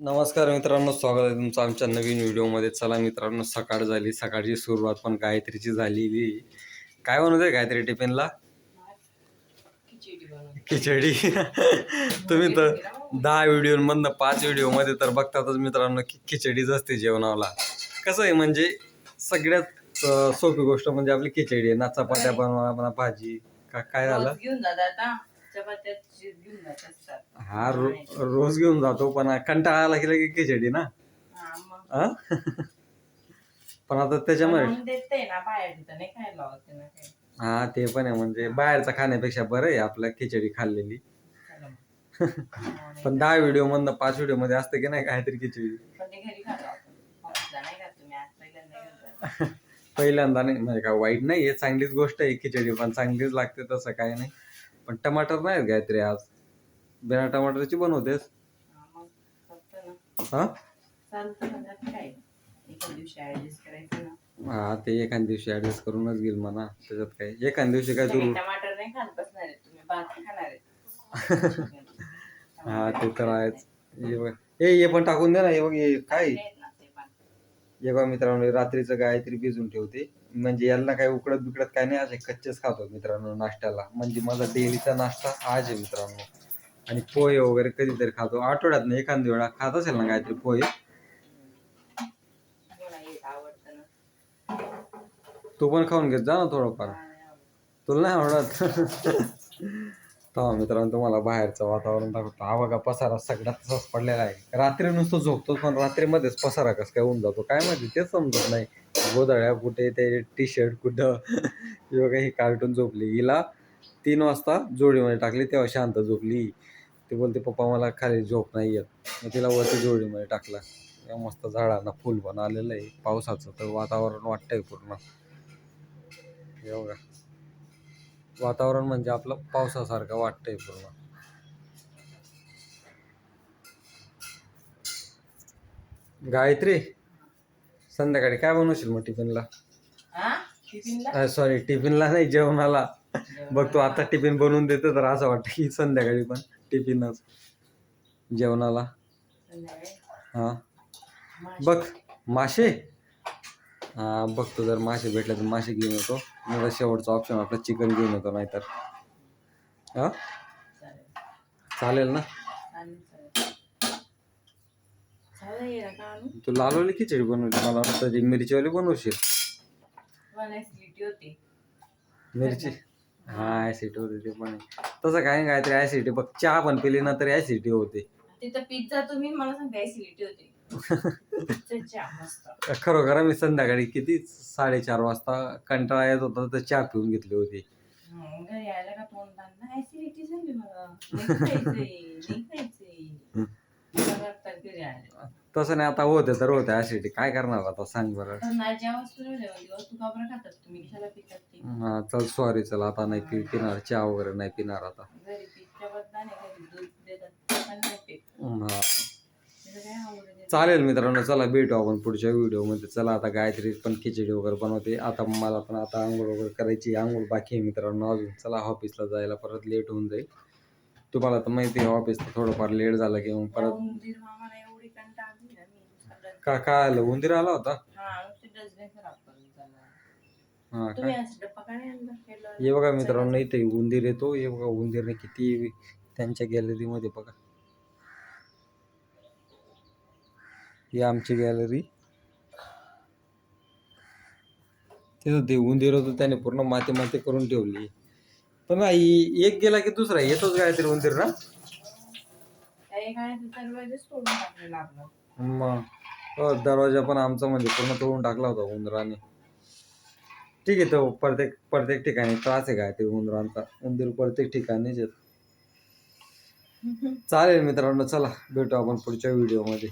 नमस्कार मित्रांनो स्वागत आहे तुमचं आमच्या नवीन व्हिडिओमध्ये. चला मित्रांनो सकाळ झाली सकाळची सुरुवात पण गायत्रीची झालेली. काय बनवत आहे गायत्री टिफिनला? खिचडी. तुम्ही तर दहा व्हिडिओमधनं पाच व्हिडिओमध्ये तर बघतातच मित्रांनो की खिचडीच असते जेवणाला. कसं आहे म्हणजे सगळ्यात सोपी गोष्ट म्हणजे आपली खिचडी आहे. ना चपात्या बनवा म्हणा भाजी का काय झालं? हा. हा रो रोज घेऊन जातो पण कंटाळा आला की लगेच खिचडी ना हा. हा पण आता काही. हा ते पण आहे म्हणजे बाहेरचं खाण्यापेक्षा बरं आहे आपल्या खिचडी खाल्लेली. पण दहा व्हिडिओ मधनं पाच व्हिडिओमध्ये असतं की नाही काहीतरी खिचडी पहिल्यांदा नाही म्हणजे काय वाईट नाही आहे चांगलीच गोष्ट आहे खिचडी पण चांगलीच लागते तसं काही नाही पण टमाटर नाही काहीतरी आज. बिना टमाटरची बनवतेस? हा, मग फक्त ना. हा? चालतं ना त्यात काय? एका दिवशी ऍडजस्ट करायचं ना. हा ते एखाद दिवशी ऍडजस्ट करूनच घेईल म्हणा त्याच्यात काय? एखाद दिवशी काय तू तुम्ही टमाटर नाही खात बसणार आहे तुम्ही भात खाणार आहे. हा ते तर आहेच. हे बघ. ए हे पण टाकून दे ना हे बघ हे काय? ते हे बघा मित्रांनो रात्रीचं गायत्री भिजून ठेवते. म्हणजे यांना काही उकडत बिकडत काय नाही असे कच्चेच खातो मित्रांनो नाश्त्याला. म्हणजे माझा डेलीचा नाश्ता आज आहे मित्रांनो. आणि पोहे वगैरे कधीतरी खातो. आठवड्यात नाही एखाद वेळा खात असेल ना काहीतरी पोहे? तू पण खाऊन घेत जा ना थोडंफार. तुला नाही आवडत? तेव्हा मित्रांनो तुम्हाला बाहेरचं वातावरण दाखवतो. हा बघा पसारा सगळ्यात तसाच पडलेला आहे. रात्री नुसतं झोपतो पण रात्रीमध्येच पसारा कसं काय होऊन जातो? काय माहिती? तेच समजत नाही. गोधड्या कुठे ते टी शर्ट कुठं? किंवा काही ही कार्टून झोपली. हिला तीन वाजता जोडीमध्ये टाकली तेव्हा शांत झोपली. ती बोलते पप्पा मला खाली झोप नाही येत. मग तिला वरती जोडीमध्ये टाकला. या मस्त झाडांना फुल पण आलेलं आहे. पावसाचं तर वातावरण वाटतंय पूर्ण. हे वातावरण म्हणजे आपलं पावसासारखं वाटतंय पूर्ण. गायत्री संध्याकाळी काय बनवशील मग टिफिनला? हा? टिफिनला? सॉरी टिफिनला नाही जेवणाला. बघ तू आता टिफिन बनवून देते तर असं वाटतं की संध्याकाळी पण टिफिनच. जेवणाला. हा. बघ मासे हा बघतो जर मासे भेटले तर मासे घेऊन येतो. मला शेवटचा ऑप्शन आपलं चिकन घेऊन येतो नाहीतर. हा? चालेल. ना? तू लालवली खिचडी बनवली मला वाटतं मिरचीवाली बनवशील. ऍसिडिटी मिरची? हा ऍसिड होते ते पण. तसं काय नाही काहीतरी ऍसिडिटी बघ चहा पण पिली ना तरी ऍसिडिटी होते. तिथं पिझ्झा तुम्ही मला सांगता ऍसिडिटी होती. खरोखर मी संध्याकाळी किती साडेचार वाजता कंटाळा येत होता तर चहा पिऊन घेतली होती. घरी यायला का तोंड ऍसिडिटी झाली मला. तसं नाही आता होते तर होते ऍसिडिटी काय करणार आता सांग बरं. हा चल सॉरी चल आता नाही पि पिणार चहा वगैरे नाही पिणार आता. हा. चालेल मित्रांनो चला भेटू आपण पुढच्या व्हिडिओमध्ये. चला आता गायत्री पण खिचडी वगैरे बनवते. आता मला पण आता आंघोळ वगैरे करायची आंघोळ बाकी आहे मित्रांनो अजून. चला ऑफिसला जायला परत लेट होऊन जाईल. तुम्हाला तर माहिती आहे ऑफिसला थोडंफार लेट झालं की मग परत उंदीर मामाला एवढी कंटाळली ना मी नुसता का काय आलं? उंदीर आला होता? हा काय हे बघा मित्रांनो इथे उंदीर येतो. हे बघा उंदीरने किती त्यांच्या गॅलरीमध्ये बघा. ही आमची गॅलरी. तिथं ते उंदीर होतं त्याने पूर्ण माती माती करून ठेवली. पण एक गेला की दुसरा? येतोच उंदीर ना? काय तोडून टाकलेला आपलं मग. दरवाजा पण आमचा म्हणजे पूर्ण तोडून टाकला होता उंदराने. ठीक आहे तो प्रत्येक प्रत्येक ठिकाणी त्रास आहे काय ते उंदरांचा? उंदीर प्रत्येक ठिकाणीच आहेत. चालेल मित्रांनो चला भेटू आपण पुढच्या व्हिडिओमध्ये.